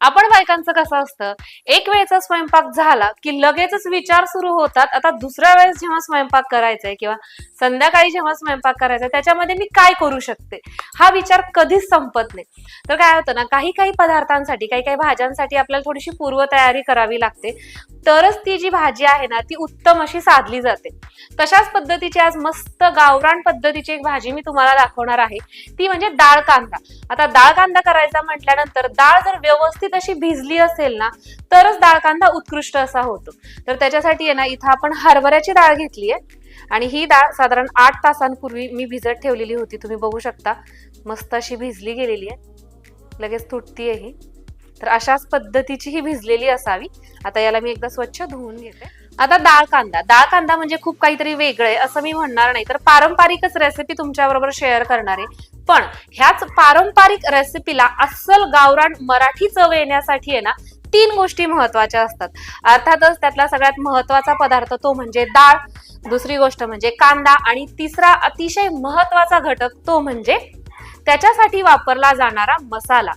आपण बायकांचं कसं असतं एक वेळचा स्वयंपाक झाला की लगेचच विचार सुरू होतात. आता दुसऱ्या वेळेस जेव्हा स्वयंपाक करायचा आहे किंवा संध्याकाळी जेव्हा स्वयंपाक करायचा त्याच्यामध्ये मी काय करू शकते? हा विचार कधीच संपत नाही. तर काय होतं ना काही काही पदार्थांसाठी काही काही भाज्यांसाठी आपल्याला थोडीशी पूर्वतयारी करावी लागते. तरच ती जी भाजी आहे ना ती उत्तम अशी साधली जाते. तशाच पद्धतीची आज मस्त गावरान पद्धतीची एक भाजी मी तुम्हाला दाखवणार आहे. ती म्हणजे डाळ कांदा. आता डाळ कांदा करायचा म्हटल्यानंतर डाळ जर व्यवस्थित अशी भिजली असेल ना तरच डाळ कांदा उत्कृष्ट असा होतो. तर त्याच्यासाठी आहे ना इथं आपण हरभऱ्याची डाळ घेतली आहे आणि ही डाळ साधारण आठ तासांपूर्वी मी भिजत ठेवलेली होती. तुम्ही बघू शकता मस्त अशी भिजली गेलेली आहे. लगेच तुटतीये ही. तर अशाच पद्धतीची ही भिजलेली असावी. आता याला मी एकदा स्वच्छ धुवून घेते. आता डाळ कांदा. डाळ कांदा म्हणजे खूप काहीतरी वेगळं आहे असं मी म्हणणार नाही. तर पारंपरिकच रेसिपी तुमच्या बरोबर शेअर करणार आहे. पण ह्याच पारंपरिक रेसिपीला अस्सल गावरान मराठी चव येण्यासाठी आहे ना तीन गोष्टी महत्त्वाच्या असतात. अर्थातच त्यातला सगळ्यात महत्त्वाचा पदार्थ तो म्हणजे डाळ दुसरी गोष्ट म्हणजे कांदा आणि तिसरा अतिशय महत्त्वाचा घटक तो म्हणजे त्याच्यासाठी वापरला जाणारा मसाला.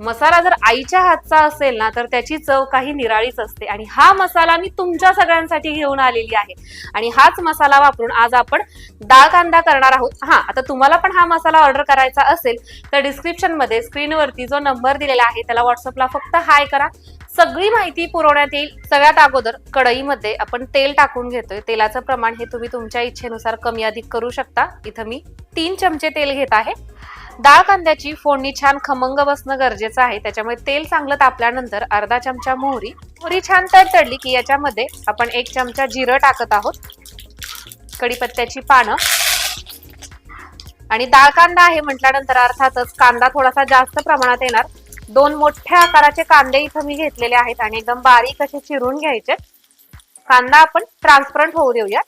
मसाला जर आईच्या हातचा असेल ना तर त्याची चव काही निराळीच असते. आणि हा मसाला मी तुमच्या सगळ्यांसाठी घेऊन आलेली आहे. आणि हाच मसाला वापरून आज आपण डाळ कांदा करणार आहोत. हा आता तुम्हाला पण हा मसाला ऑर्डर करायचा असेल तर डिस्क्रिप्शनमध्ये स्क्रीनवरती जो नंबर दिलेला आहे त्याला व्हॉट्सअपला फक्त हाय करा. सगळी माहिती पुरवण्यात येईल. सगळ्यात अगोदर कढईमध्ये आपण तेल टाकून घेतोय. तेलाचं प्रमाण हे तुम्ही तुमच्या इच्छेनुसार कमी अधिक करू शकता. इथं मी तीन चमचे तेल घेत आहे. डाळ कांद्याची फोडणी छान खमंग बसणं गरजेचं आहे. त्याच्यामुळे तेल चांगलं तापल्यानंतर अर्धा चमचा मोहरी मोहरी छान तडतडली की याच्यामध्ये आपण एक चमचा जिरं टाकत आहोत. कढीपत्त्याची पानं. आणि डाळ कांदा आहे म्हटल्यानंतर अर्थातच कांदा थोडासा जास्त प्रमाणात येणार. दोन मोठ्या आकाराचे कांदे इथं मी घेतलेले आहेत आणि एकदम बारीक असे चिरून घ्यायचे. कांदा आपण ट्रान्सपरंट होऊ देऊया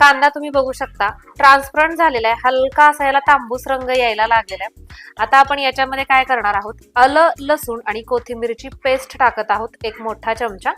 कांदा तुम्ही बघू शकता. ट्रान्सपरंट झालेला आहे. हलका असा याला तांबूस रंग यायला लागलेला आहे. आता आपण याच्यामध्ये काय करणार आहोत? आलं लसूण आणि कोथिंबीरची पेस्ट टाकत आहोत. एक मोठा चमचा.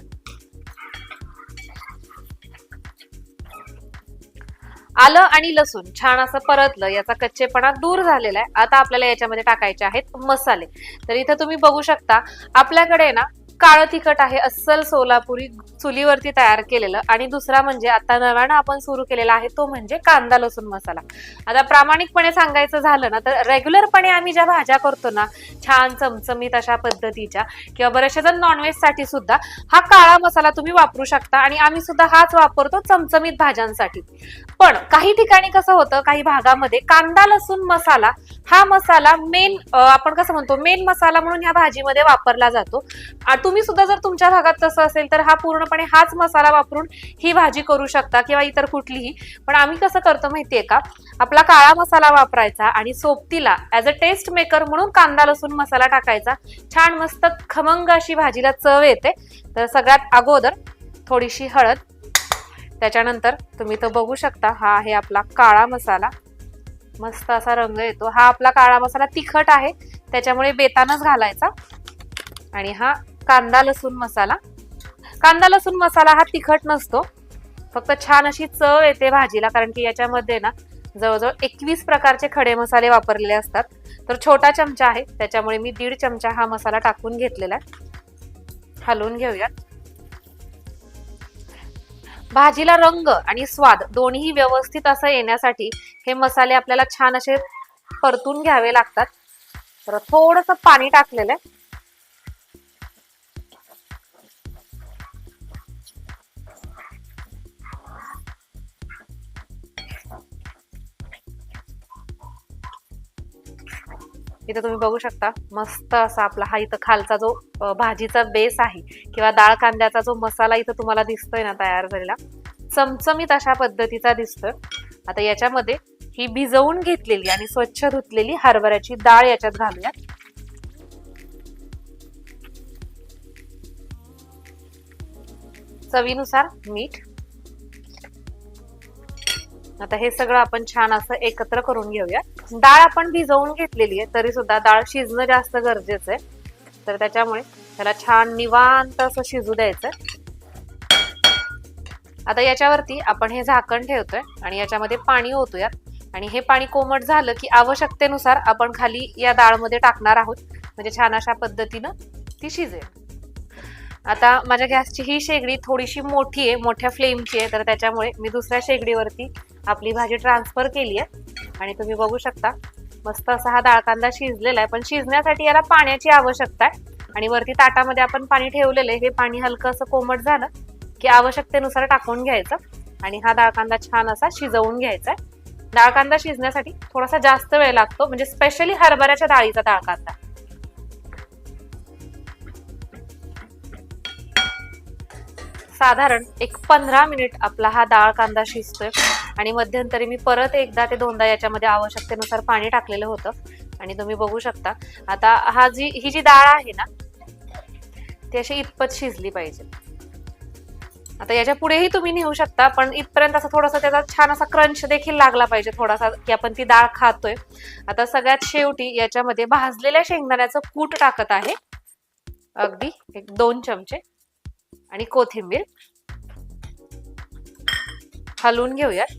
आलं आणि लसूण छान असं परतलं. याचा कच्चेपणा दूर झालेला आहे. आता आपल्याला याच्यामध्ये टाकायचे आहेत मसाले. तर इथं तुम्ही बघू शकता. आपल्याकडे ना काळं तिखट आहे अस्सल सोलापुरी चुलीवरती तयार केलेलं. आणि दुसरा म्हणजे आता नव्यानं आपण सुरू केलेला आहे तो म्हणजे कांदा लसूण मसाला. आता प्रामाणिकपणे सांगायचं झालं ना तर रेग्युलरपणे आम्ही ज्या भाज्या करतो ना छान चमचमीत अशा पद्धतीच्या किंवा बरेचसे जण नॉनव्हेजसाठी सुद्धा हा काळा मसाला तुम्ही वापरू शकता. आणि आम्ही सुद्धा हाच वापरतो चमचमीत भाज्यांसाठी. पण काही ठिकाणी कसं होतं काही भागामध्ये कांदा लसूण मसाला हा मसाला मेन आपण कसं म्हणतो मेन मसाला म्हणून ह्या भाजीमध्ये वापरला जातो. तुम्ही सुद्धा जर तुमच्या भागात तसं असेल तर हा पूर्णपणे हाच मसाला वापरून ही भाजी करू शकता किंवा इतर कुठलीही. पण आम्ही कसं करतो माहितीये का? आपला काळा मसाला वापरायचा आणि सोबतीला ऍज अ टेस्ट मेकर म्हणून कांदा लसूण मसाला टाकायचा. छान मस्त खमंग अशी भाजीला चव येते. तर सगळ्यात अगोदर थोडीशी हळद. त्याच्यानंतर तुम्ही तो बघू शकता हा आहे आपला काळा मसाला. मस्त असा रंग येतो. हा आपला काळा मसाला तिखट आहे त्याच्यामुळे बेतानच घालायचा. आणि हा कांदा लसूण मसाला. कांदा लसूण मसाला हा तिखट नसतो. फक्त छान अशी चव येते भाजीला कारण की याच्यामध्ये ना जवळजवळ एकवीस प्रकारचे खडे मसाले वापरलेले असतात. तर छोटा चमचा आहे त्याच्यामुळे मी दीड चमचा हा मसाला टाकून घेतलेला आहे. हलवून घेऊयात. भाजीला रंग आणि स्वाद दोन्ही व्यवस्थित असं येण्यासाठी हे मसाले आपल्याला छान असे परतून घ्यावे लागतात. तर थोडस पाणी टाकलेलं आहे. इथं तुम्ही बघू शकता मस्त असा आपला हा इथं खालचा जो भाजीचा बेस आहे किंवा डाळ कांद्याचा जो मसाला इथं तुम्हाला दिसतोय ना तयार झालेला चमचमीत अशा पद्धतीचा दिसतोय. आता याच्यामध्ये ही भिजवून घेतलेली आणि स्वच्छ धुतलेली हरभऱ्याची डाळ याच्यात घालूया चवीनुसार मीठ. आता हे सगळं आपण छान असं एकत्र करून घेऊया डाळ आपण भिजवून घेतलेली आहे तरी सुद्धा डाळ शिजणं जास्त गरजेचं आहे. तर त्याच्यामुळे त्याला छान निवांत असं शिजू द्यायचं आता याच्यावरती आपण हे झाकण ठेवतोय आणि याच्यामध्ये पाणी ओतूयात. आणि हे पाणी कोमट झालं की आवश्यकतेनुसार आपण खाली या डाळमध्ये टाकणार आहोत. म्हणजे छान अशा पद्धतीनं ती शिजेल. आता माझ्या गॅसची ही शेगडी थोडीशी मोठी आहे मोठ्या फ्लेमची आहे. तर त्याच्यामुळे मी दुसऱ्या शेगडीवरती आपली भाजी ट्रान्सफर केली आहे. आणि तुम्ही बघू शकता मस्त असा हा डाळ कांदा शिजलेला आहे. पण शिजण्यासाठी याला पाण्याची आवश्यकता आहे. आणि वरती ताटामध्ये आपण पाणी ठेवलेलं आहे. हे पाणी हलकं असं कोमट झालं की आवश्यकतेनुसार टाकून घ्यायचं. आणि हा डाळ कांदा छान असा शिजवून घ्यायचा आहे. डाळ कांदा शिजण्यासाठी थोडासा जास्त वेळ लागतो. म्हणजे स्पेशली हरभऱ्याच्या डाळीचा डाळ कांदा साधारण एक पंधरा मिनिट आपला हा डाळ कांदा शिजतोय. आणि मध्यंतरी मी परत एकदा ते दोनदा याच्यामध्ये आवश्यकतेनुसार पाणी टाकलेलं होतं. आणि तुम्ही बघू शकता. आता हा जी ही जी डाळ आहे ना ती अशी इतपत शिजली पाहिजे. आता याच्या पुढेही तुम्ही नेऊ शकता पण इथपर्यंत असं थोडासा त्याचा छान असा क्रंच देखील लागला पाहिजे थोडासा की आपण ती डाळ खातोय. आता सगळ्यात शेवटी याच्यामध्ये भाजलेल्या शेंगदाण्याचं कूट टाकत आहे. अगदी एक दोन चमचे. आणि कोथिंबीर. हलवून घेऊयात.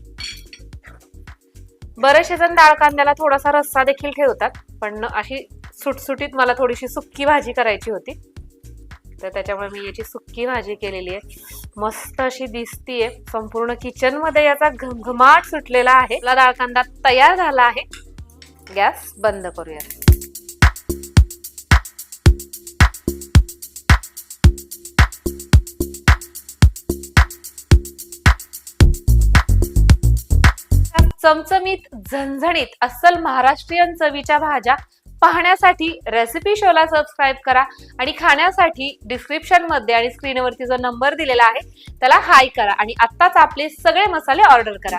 बरेचसे जण डाळ कांद्याला थोडासा रस्सा देखील ठेवतात पण अशी सुटसुटीत मला थोडीशी सुक्की भाजी करायची होती. तर त्याच्यामुळे मी याची सुक्की भाजी केलेली आहे. मस्त अशी दिसतीये. संपूर्ण किचनमध्ये याचा घमघमाट सुटलेला आहे. डाळ कांदा तयार झाला आहे. गॅस बंद करूया चमचमीत झणझणीत अस्सल महाराष्ट्रीयन चवीच्या भाज्या पाहण्यासाठी रेसिपी शोला सबस्क्राईब करा आणि खाण्यासाठी डिस्क्रिप्शनमध्ये आणि स्क्रीनवरती जो नंबर दिलेला आहे त्याला हाय करा आणि आत्ताच आपले सगळे मसाले ऑर्डर करा.